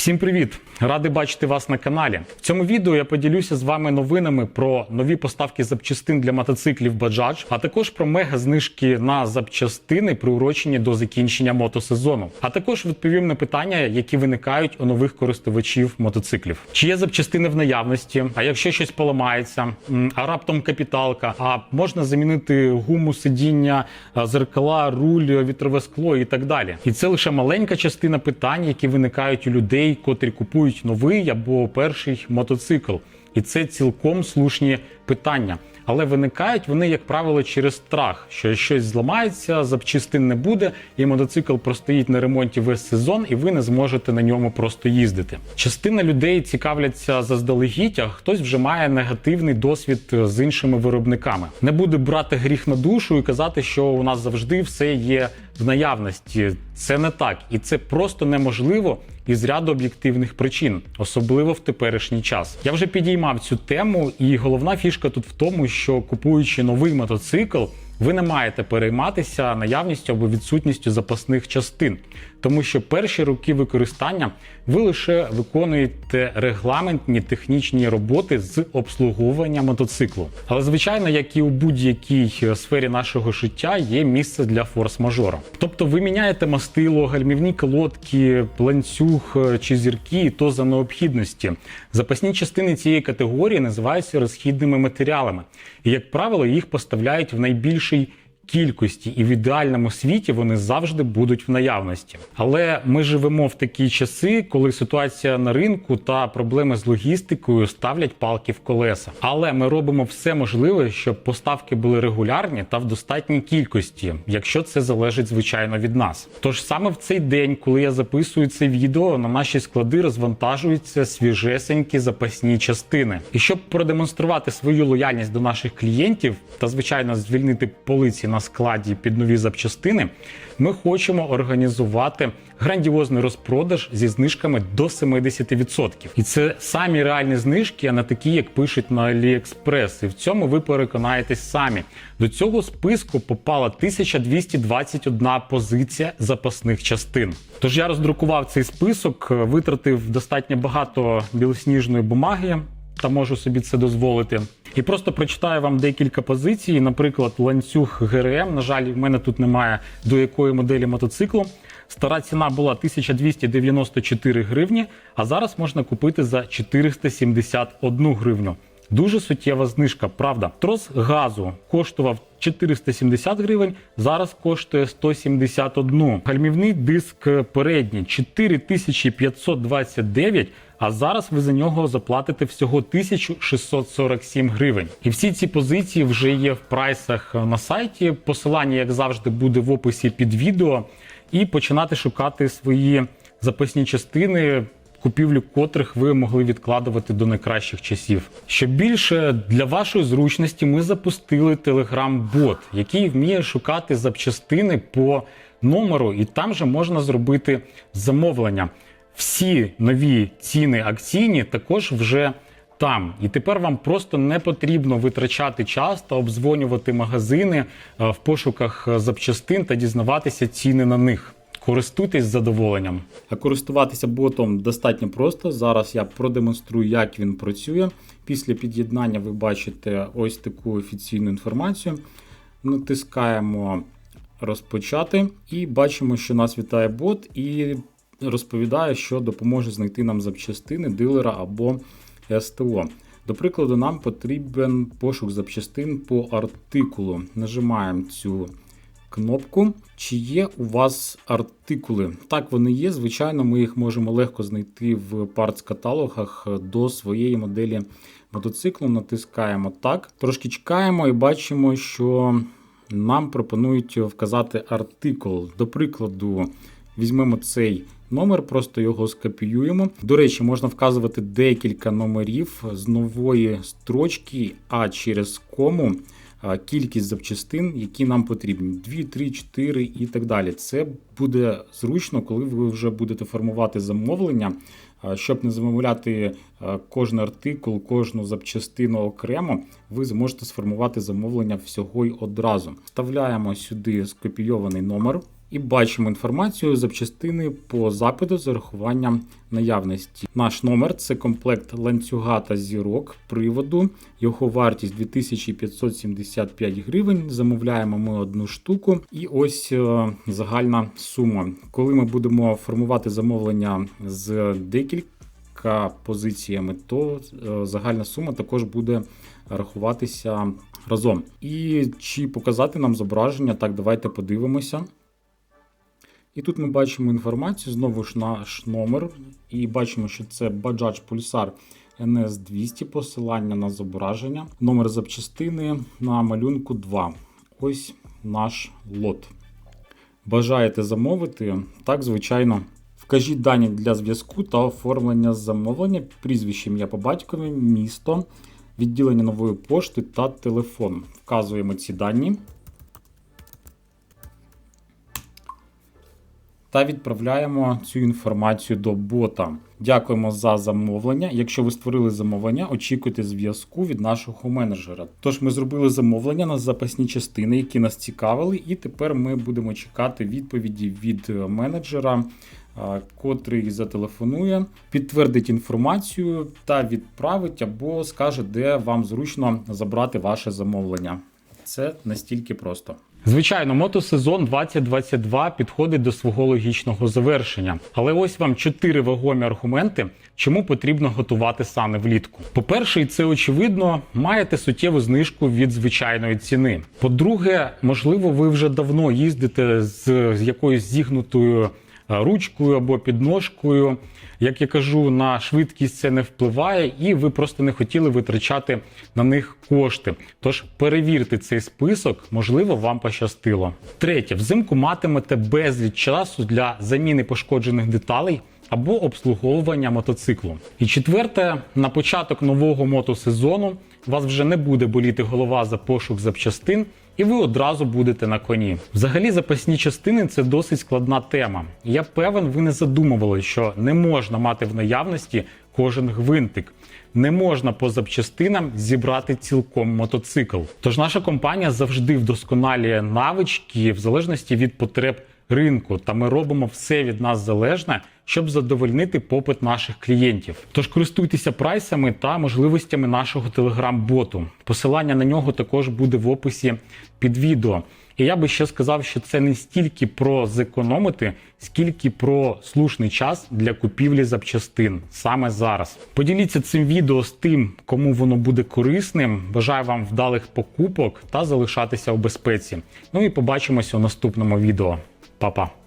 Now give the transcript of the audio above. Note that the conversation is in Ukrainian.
Всім привіт! Радий бачити вас на каналі. В цьому відео я поділюся з вами новинами про нові поставки запчастин для мотоциклів Bajaj, а також про мега знижки на запчастини, приурочені до закінчення мотосезону. А також відповім на питання, які виникають у нових користувачів мотоциклів. Чи є запчастини в наявності? А якщо щось поламається, а раптом капіталка, а можна замінити гуму сидіння, зеркала, руль, вітрове скло і так далі. І це лише маленька частина питань, які виникають у людей, котрі купують новий або перший мотоцикл. І це цілком слушні питання. Але виникають вони, як правило, через страх, що щось зламається, запчастин не буде, і мотоцикл простоїть на ремонті весь сезон, і ви не зможете на ньому просто їздити. Частина людей цікавляться заздалегідь, а хтось вже має негативний досвід з іншими виробниками. Не буду брати гріх на душу і казати, що у нас завжди все є в наявності. Це не так, і це просто неможливо із ряду об'єктивних причин, особливо в теперішній час. Я вже підіймав цю тему, і головна фішка тут в тому, що купуючи новий мотоцикл, ви не маєте перейматися наявністю або відсутністю запасних частин, тому що перші роки використання ви лише виконуєте регламентні технічні роботи з обслуговування мотоциклу. Але звичайно, як і у будь-якій сфері нашого життя, є місце для форс-мажора. Тобто ви міняєте мастило, гальмівні колодки, ланцюг е, чи зірки, і то за необхідності. Запасні частини цієї категорії називаються розхідними матеріалами, і як правило, їх поставляють в найбільшій кількості, і в ідеальному світі вони завжди будуть в наявності. Але ми живемо в такі часи, коли ситуація на ринку та проблеми з логістикою ставлять палки в колеса. Але ми робимо все можливе, щоб поставки були регулярні та в достатній кількості, якщо це залежить звичайно від нас. Тож саме в цей день, коли я записую це відео, на наші склади розвантажуються свіжесенькі запасні частини. І щоб продемонструвати свою лояльність до наших клієнтів та звичайно звільнити полиці на складі під нові запчастини, ми хочемо організувати грандіозний розпродаж зі знижками до 70%. І це самі реальні знижки, а не такі, як пишуть на AliExpress. І в цьому ви переконаєтесь самі. До цього списку попала 1221 позиція запасних частин. Тож я роздрукував цей список, витратив достатньо багато білосніжної бумаги та можу собі це дозволити. І просто прочитаю вам декілька позицій. Наприклад, ланцюг ГРМ. На жаль, в мене тут немає до якої моделі мотоциклу. Стара ціна була 1294 гривні, а зараз можна купити за 471 гривню. Дуже суттєва знижка, правда. Трос газу коштував 470 гривень, зараз коштує 171. Гальмівний диск передній 4529, а зараз ви за нього заплатите всього 1647 гривень. І всі ці позиції вже є в прайсах на сайті. Посилання, як завжди, буде в описі під відео. І починати шукати свої запасні частини купівлю котрих ви могли відкладувати до найкращих часів. Що більше для вашої зручності ми запустили телеграм-бот, який вміє шукати запчастини по номеру, і там же можна зробити замовлення. Всі нові ціни акційні також вже. Там і тепер вам просто не потрібно витрачати час та обдзвонювати магазини е, в пошуках запчастин та дізнаватися ціни на них. Користуйтесь задоволенням. А користуватися ботом достатньо просто. Зараз я продемонструю, як він працює. Після під'єднання ви бачите ось таку офіційну інформацію. Натискаємо розпочати і бачимо, що нас вітає бот і розповідає, що допоможе знайти нам запчастини дилера або СТО. До прикладу, нам потрібен пошук запчастин по артикулу. Нажимаємо цю кнопку. Чи є у вас артикули? Так, вони є. Звичайно, ми їх можемо легко знайти в партс-каталогах до своєї моделі мотоциклу. Натискаємо так. Трошки чекаємо і бачимо, що нам пропонують вказати артикул. До прикладу, візьмемо цей. Номер, просто його скопіюємо. До речі, можна вказувати декілька номерів з нової строчки, а через кому кількість запчастин, які нам потрібні: 2, 3, 4 і так далі. Це буде зручно, коли ви вже будете формувати замовлення. Щоб не замовляти кожен артикул, кожну запчастину окремо, ви зможете сформувати замовлення всього й одразу. Вставляємо сюди скопійований номер. І бачимо інформацію запчастини по запиту з урахуванням наявності. Наш номер це комплект ланцюга та зірок приводу. Його вартість 2575 гривень. Замовляємо ми одну штуку. І ось е, загальна сума. Коли ми будемо формувати замовлення з декілька позиціями, то е, загальна сума також буде рахуватися разом. І чи показати нам зображення? Так, давайте подивимося. І тут ми бачимо інформацію, знову ж наш номер, і бачимо, що це Bajaj Pulsar NS200, посилання на зображення, номер запчастини на малюнку 2. Ось наш лот. Бажаєте замовити? Так, звичайно. Вкажіть дані для зв'язку та оформлення замовлення, прізвище ім'я по батькові, місто, відділення нової пошти та телефон. Вказуємо ці дані. Та відправляємо цю інформацію до бота. Дякуємо за замовлення. Якщо ви створили замовлення, очікуйте зв'язку від нашого менеджера. Тож ми зробили замовлення на запасні частини, які нас цікавили, і тепер ми будемо чекати відповіді від менеджера. Котрий зателефонує, підтвердить інформацію та відправить або скаже, де вам зручно забрати ваше замовлення. Це настільки просто. Звичайно, мотосезон 2022 підходить до свого логічного завершення. Але ось вам чотири вагомі аргументи, чому потрібно готувати сани влітку. По-перше, і це очевидно, маєте суттєву знижку від звичайної ціни. По-друге, можливо, ви вже давно їздите з, якоюсь зігнутою ручкою або підножкою. Як я кажу, на швидкість це не впливає, і ви просто не хотіли витрачати на них кошти. Тож перевірте цей список, можливо, вам пощастило. Третє, взимку матимете безліч часу для заміни пошкоджених деталей. Або обслуговування мотоциклу. І четверте, на початок нового мотосезону вас вже не буде боліти голова за пошук запчастин, і ви одразу будете на коні. Взагалі, запасні частини це досить складна тема. Я певен, ви не задумували, що не можна мати в наявності кожен гвинтик. Не можна по запчастинам зібрати цілком мотоцикл. Тож наша компанія завжди вдосконалює навички в залежності від потреб ринку, та ми робимо все від нас залежне, щоб задовольнити попит наших клієнтів. Тож користуйтеся прайсами та можливостями нашого телеграм-боту. Посилання на нього також буде в описі під відео. І я би ще сказав, що це не стільки про зекономити, скільки про слушний час для купівлі запчастин саме зараз. Поділіться цим відео з тим, кому воно буде корисним. Бажаю вам вдалих покупок та залишатися у безпеці. Ну і побачимося у наступному відео. Papa. Pa.